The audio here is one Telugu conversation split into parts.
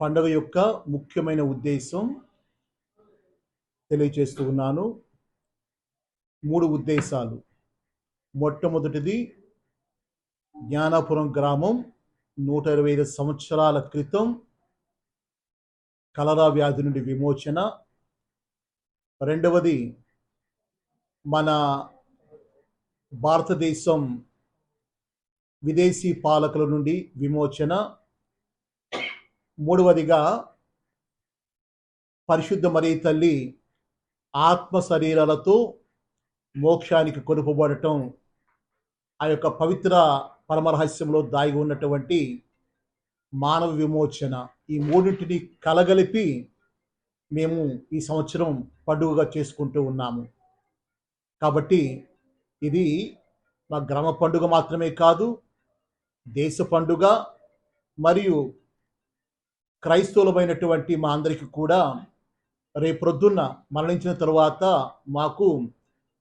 పండుగ యొక్క ముఖ్యమైన ఉద్దేశం తెలియచేస్తూ ఉన్నాను. మూడు ఉద్దేశాలు. మొట్టమొదటిది జ్ఞానాపురం గ్రామం నూట ఇరవై ఐదు సంవత్సరాల క్రితం కలరా వ్యాధి నుండి విమోచన. రెండవది మన భారతదేశం విదేశీ పాలకుల నుండి విమోచన. మూడవదిగా పరిశుద్ధ మరీ తల్లి ఆత్మ శరీరాలతో మోక్షానికి కొనుపబడటం ఆ యొక్క పవిత్ర పరమరహస్యంలో దాగి ఉన్నటువంటి మానవ విమోచన. ఈ మూడింటిని కలగలిపి మేము ఈ సంవత్సరం పండుగగా చేసుకుంటూ ఉన్నాము. కాబట్టి ఇది మా గ్రామ పండుగ మాత్రమే కాదు దేశ పండుగ మరియు క్రైస్తవులమైనటువంటి మా అందరికీ కూడా రేపొద్దున్న మరణించిన తరువాత మాకు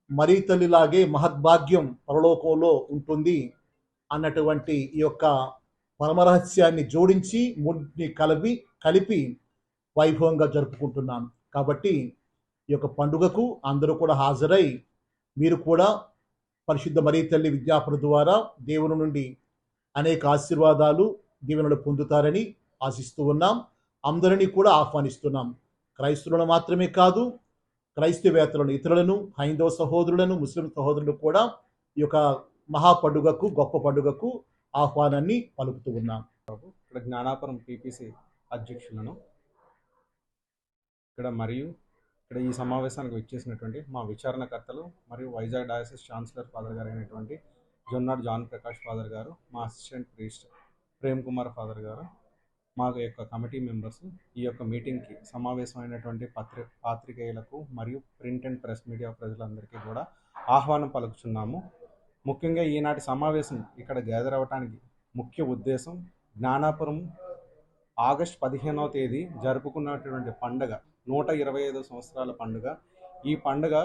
మరీ తల్లిలాగే మహద్భాగ్యం పరలోకంలో ఉంటుంది అన్నటువంటి ఈ యొక్క పరమరహస్యాన్ని జోడించి మూడిని కలిపి కలిపి వైభవంగా జరుపుకుంటున్నాను కాబట్టి ఈ యొక్క పండుగకు అందరూ కూడా హాజరై మీరు కూడా పరిశుద్ధ మరీ తల్లి విజ్ఞాపన ద్వారా దేవుని నుండి అనేక ఆశీర్వాదాలు దీవెనలు పొందుతారని ఆశిస్తూ ఉన్నాం. అందరినీ కూడా ఆహ్వానిస్తున్నాం. క్రైస్తవులను మాత్రమే కాదు క్రైస్తవేతలను ఇతరులను హైందవ సహోదరులను ముస్లిం సహోదరులు కూడా ఈ యొక్క మహా పండుగకు గొప్ప పండుగకు ఆహ్వానాన్ని పలుకుతూ ఉన్నాం. ఇక్కడ జ్ఞానాపురం పిపిసి అధ్యక్షులను ఇక్కడ మరియు ఇక్కడ ఈ సమావేశానికి వచ్చేసినటువంటి మా విచారణకర్తలు మరియు వైజాగ్ డయాసిస్ ఛాన్సలర్ ఫాదర్ గారు అయినటువంటి జొన్నాడు జాన్ ప్రకాష్ ఫాదర్ గారు మా assistant priest Prem Kumar father గారు మా యొక్క కమిటీ మెంబర్స్ ఈ యొక్క మీటింగ్కి సమావేశమైనటువంటి పత్రి పాత్రికేయులకు మరియు ప్రింట్ అండ్ ప్రెస్ మీడియా ప్రజలందరికీ కూడా ఆహ్వానం పలుకుతున్నాము ముఖ్యంగా ఈనాటి సమావేశం ఇక్కడ గ్యాదర్ అవ్వడానికి ముఖ్య ఉద్దేశం జ్ఞానాపురం ఆగస్ట్ పదిహేనవ తేదీ జరుపుకున్నటువంటి పండుగ నూట ఇరవై ఐదు సంవత్సరాల పండుగ. ఈ పండుగ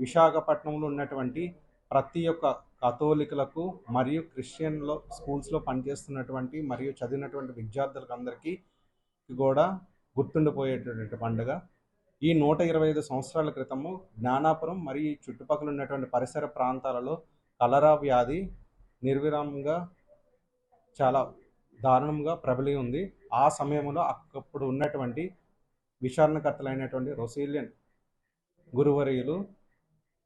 విశాఖపట్నంలో ఉన్నటువంటి ప్రతి ఒక్క కథోలికలకు మరియు క్రిస్టియన్లో స్కూల్స్లో పనిచేస్తున్నటువంటి మరియు చదివినటువంటి విద్యార్థులకు అందరికీ కూడా గుర్తుండిపోయేటటువంటి పండుగ. ఈ నూట ఇరవై ఐదు సంవత్సరాల క్రితము జ్ఞానాపురం మరియు చుట్టుపక్కల ఉన్నటువంటి పరిసర ప్రాంతాలలో కలరా వ్యాధి నిర్విరామంగా చాలా దారుణంగా ప్రబలి ఉంది. ఆ సమయంలో అప్పుడు ఉన్నటువంటి విచారణకర్తలైనటువంటి రొసీలియన్ గురువర్యులు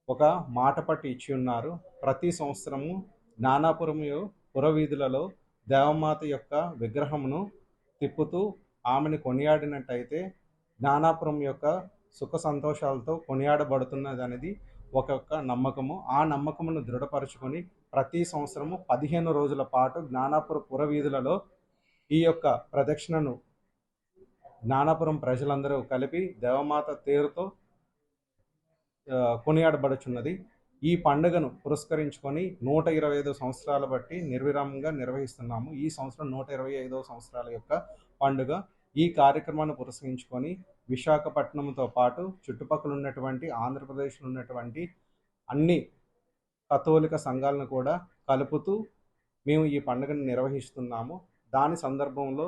ఒక మాట పట్టి ఇచ్చి ఉన్నారు ప్రతి సంవత్సరము జ్ఞానాపురము పురవీధులలో దేవమాత యొక్క విగ్రహమును తిప్పుతూ ఆమెను కొనియాడినట్టయితే జ్ఞానాపురం యొక్క సుఖ సంతోషాలతో కొనియాడబడుతున్నది అనేది ఒక్కొక్క నమ్మకము. ఆ నమ్మకమును దృఢపరచుకొని ప్రతి సంవత్సరము పదిహేను రోజుల పాటు జ్ఞానాపుర పురవీధులలో ఈ యొక్క ప్రదక్షిణను జ్ఞానాపురం ప్రజలందరూ కలిపి దేవమాత తేరుతో కొనియాడబడుచున్నది. ఈ పండుగను పురస్కరించుకొని నూట ఇరవై ఐదు సంవత్సరాల బట్టి నిర్విరామంగా నిర్వహిస్తున్నాము. ఈ సంవత్సరం నూట ఇరవై ఐదో సంవత్సరాల యొక్క పండుగ. ఈ కార్యక్రమాన్ని పురస్కరించుకొని విశాఖపట్నంతో పాటు చుట్టుపక్కల ఉన్నటువంటి ఆంధ్రప్రదేశ్లో ఉన్నటువంటి అన్ని కథోలిక సంఘాలను కూడా కలుపుతూ మేము ఈ పండుగను నిర్వహిస్తున్నాము. దాని సందర్భంలో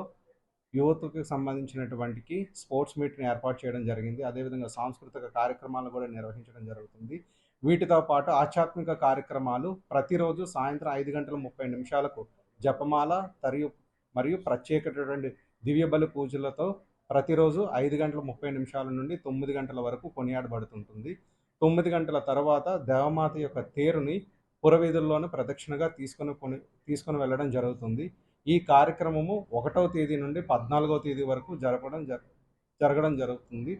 యువతకు సంబంధించినటువంటికి స్పోర్ట్స్ మీట్ని ఏర్పాటు చేయడం జరిగింది. అదేవిధంగా సాంస్కృతిక కార్యక్రమాలు కూడా నిర్వహించడం జరుగుతుంది. వీటితో పాటు ఆధ్యాత్మిక కార్యక్రమాలు ప్రతిరోజు సాయంత్రం ఐదు గంటల ముప్పై నిమిషాలకు జపమాల తరియు మరియు ప్రత్యేకటువంటి దివ్య బలి పూజలతో ప్రతిరోజు ఐదు గంటల ముప్పై నిమిషాల నుండి తొమ్మిది గంటల వరకు కొనియాడబడుతుంటుంది. తొమ్మిది గంటల తర్వాత దేవమాత యొక్క తేరుని పురవీధుల్లోనూ ప్రదక్షిణగా తీసుకొని కొని తీసుకొని వెళ్ళడం జరుగుతుంది. ఈ కార్యక్రమము ఒకటవ తేదీ నుండి పద్నాలుగవ తేదీ వరకు జరపడం జర జరగడం జరుగుతుంది.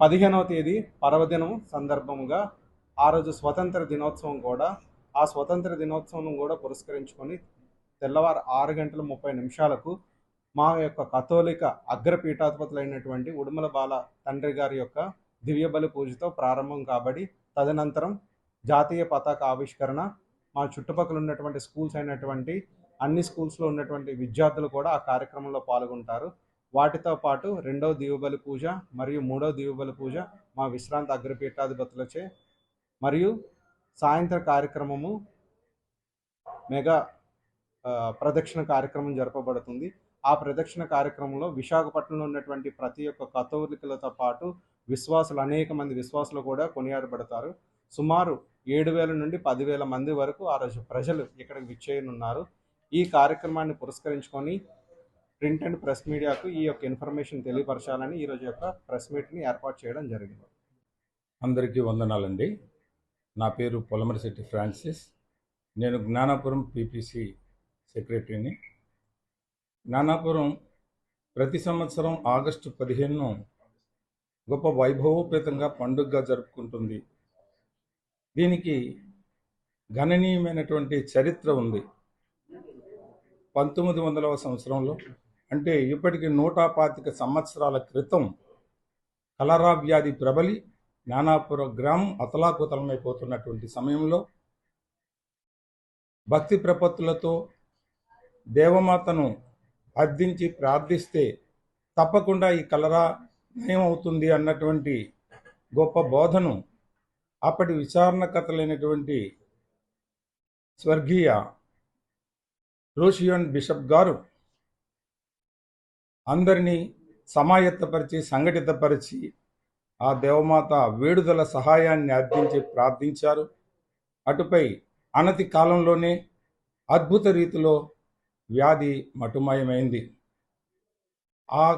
పదిహేనవ తేదీ పర్వదినం సందర్భముగా ఆ రోజు స్వతంత్ర దినోత్సవం కూడా ఆ స్వతంత్ర దినోత్సవం కూడా పురస్కరించుకొని తెల్లవారు ఆరు గంటల ముప్పై నిమిషాలకు మా యొక్క కథోలిక అగ్రపీఠాధిపతులైనటువంటి ఉడుమల బాల తండ్రి గారి యొక్క దివ్య బలి పూజతో ప్రారంభం కాబడి తదనంతరం జాతీయ పతాక ఆవిష్కరణ మా చుట్టుపక్కల ఉన్నటువంటి స్కూల్స్ అయినటువంటి అన్ని స్కూల్స్లో ఉన్నటువంటి విద్యార్థులు కూడా ఆ కార్యక్రమంలో పాల్గొంటారు. వాటితో పాటు రెండవ దీవబలి పూజ మరియు మూడవ దీవబలి పూజ మా విశ్రాంత అగ్రపీఠాధిపతులచే మరియు సాయంత్ర కార్యక్రమము మెగా ప్రదక్షిణ కార్యక్రమం జరపబడుతుంది. ఆ ప్రదక్షిణ కార్యక్రమంలో విశాఖపట్నంలో ఉన్నటువంటి ప్రతి ఒక్క కథోలికలతో పాటు విశ్వాసులు అనేక మంది విశ్వాసులు కూడా కొనియాడబడతారు. సుమారు ఏడు వేల నుండి పదివేల మంది వరకు ఆ రోజు ప్రజలు ఇక్కడికి విచ్చేయనున్నారు. ఈ కార్యక్రమాన్ని పురస్కరించుకొని ప్రింట్ అండ్ ప్రెస్ మీడియాకు ఈ యొక్క ఇన్ఫర్మేషన్ తెలియపరచాలని ఈరోజు యొక్క ప్రెస్ మీట్ని ఏర్పాటు చేయడం జరిగింది. అందరికీ వందనాలండి. నా పేరు పొలమరిశెట్టి ఫ్రాన్సిస్. నేను జ్ఞానాపురం పీపీసీ సెక్రటరీని. జ్ఞానాపురం ప్రతి సంవత్సరం ఆగస్టు పదిహేను గొప్ప వైభవోపేతంగా పండుగగా జరుపుకుంటుంది. దీనికి గణనీయమైనటువంటి చరిత్ర ఉంది. పంతొమ్మిది వందలవ సంవత్సరంలో అంటే ఇప్పటికి నూట పాతిక సంవత్సరాల క్రితం కలరా వ్యాధి ప్రబలి జ్ఞానాపుర గ్రామం అతలాకుతలమైపోతున్నటువంటి సమయంలో భక్తి ప్రపత్తులతో దేవమాతను అర్థించి ప్రార్థిస్తే తప్పకుండా ఈ కలరా నయమవుతుంది అన్నటువంటి గొప్ప బోధను అప్పటి విచారణకథలైనటువంటి స్వర్గీయ రోషియన్ బిషప్ గారు అందరినీ సమాయత్తపరిచి సంఘటితపరిచి ఆ దేవమాత వేడుదల సహాయాన్ని అర్థించి ప్రార్థించారు. అటుపై అనతి కాలంలోనే అద్భుత రీతిలో వ్యాధి మటుమయమైంది. ఆ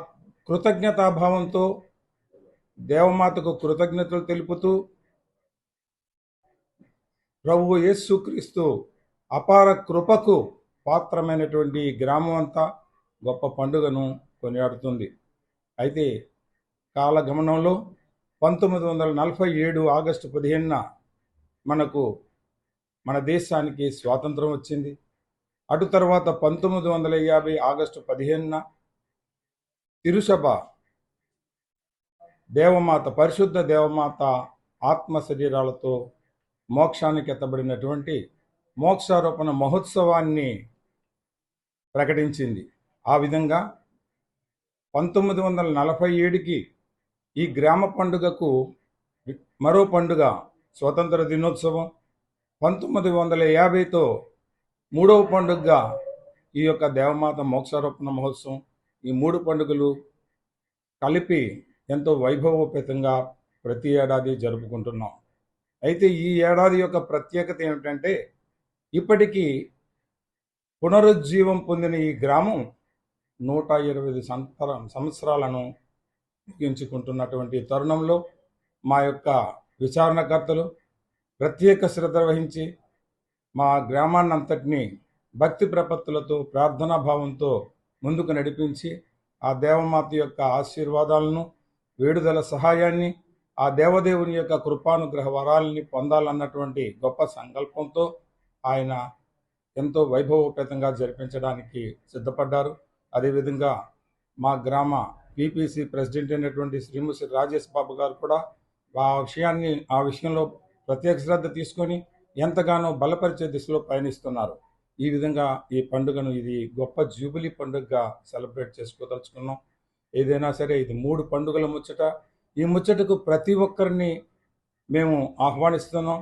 కృతజ్ఞతాభావంతో దేవమాతకు కృతజ్ఞతలు తెలుపుతూ ప్రభువు యేసుక్రీస్తు అపార కృపకు పాత్రమైనటువంటి గ్రామం అంతా గొప్ప పండుగను కొనియాడుతుంది. అయితే కాలగమనంలో పంతొమ్మిది వందల నలభై ఏడు ఆగస్టు పదిహేనున మనకు మన దేశానికి స్వాతంత్రం వచ్చింది. అటు తర్వాత పంతొమ్మిది వందల యాభై ఆగస్టు పదిహేనున తిరుసభ దేవమాత పరిశుద్ధ దేవమాత ఆత్మ శరీరాలతో మోక్షానికి ఎత్తబడినటువంటి మోక్షారోపణ మహోత్సవాన్ని ప్రకటించింది. ఆ విధంగా పంతొమ్మిది వందల నలభై ఏడుకి ఈ గ్రామ పండుగకు మరో పండుగ స్వతంత్ర దినోత్సవం. పంతొమ్మిది వందల యాభైతో మూడవ పండుగగా ఈ యొక్క దేవమాత మోక్షారోపణ మహోత్సవం ఈ మూడు పండుగలు కలిపి ఎంతో వైభవోపేతంగా ప్రతి ఏడాది జరుపుకుంటున్నాం. అయితే ఈ ఏడాది యొక్క ప్రత్యేకత ఏమిటంటే ఇప్పటికీ పునరుజ్జీవం పొందిన ఈ గ్రామం నూట ఇరవై ఐదు సంవత్సర సంవత్సరాలను ముగించుకుంటున్నటువంటి తరుణంలో మా యొక్క విచారణకర్తలు ప్రత్యేక శ్రద్ధ వహించి మా గ్రామాన్ని అంతటినీ భక్తి ప్రపత్తులతో ప్రార్థనా భావంతో ముందుకు నడిపించి ఆ దేవమాత యొక్క ఆశీర్వాదాలను వేడుదల సహాయాన్ని ఆ దేవదేవుని యొక్క కృపానుగ్రహ వరాలని పొందాలన్నటువంటి గొప్ప సంకల్పంతో ఆయన ఎంతో వైభవోపేతంగా జరిపించడానికి సిద్ధపడ్డారు. అదేవిధంగా మా గ్రామ పీపీసీ ప్రెసిడెంట్ అయినటువంటి శ్రీముసి రాజేష్ బాబు గారు కూడా ఆ విషయాన్ని ఆ విషయంలో ప్రత్యేక శ్రద్ధ తీసుకొని ఎంతగానో బలపరిచే దిశలో పయనిస్తున్నారు. ఈ విధంగా ఈ పండుగను ఇది గొప్ప జూబిలీ పండుగగా సెలబ్రేట్ చేసుకోదలుచుకున్నాం. ఏదైనా సరే ఇది మూడు పండుగల ముచ్చట. ఈ ముచ్చటకు ప్రతి ఒక్కరిని మేము ఆహ్వానిస్తున్నాం.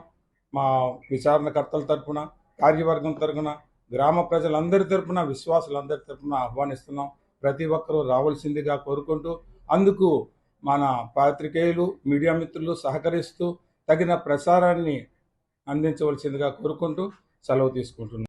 మా విచారణకర్తల తరపున కార్యవర్గం తరపున గ్రామ ప్రజలందరి తరఫున విశ్వాసులందరి తరపున ఆహ్వానిస్తున్నాం. ప్రతి ఒక్కరూ రావాల్సిందిగా కోరుకుంటూ అందుకు మన పాత్రికేయులు మీడియా మిత్రులు సహకరిస్తూ తగిన ప్రసారాన్ని అందించవలసిందిగా కోరుకుంటూ సెలవు తీసుకుంటున్నాం.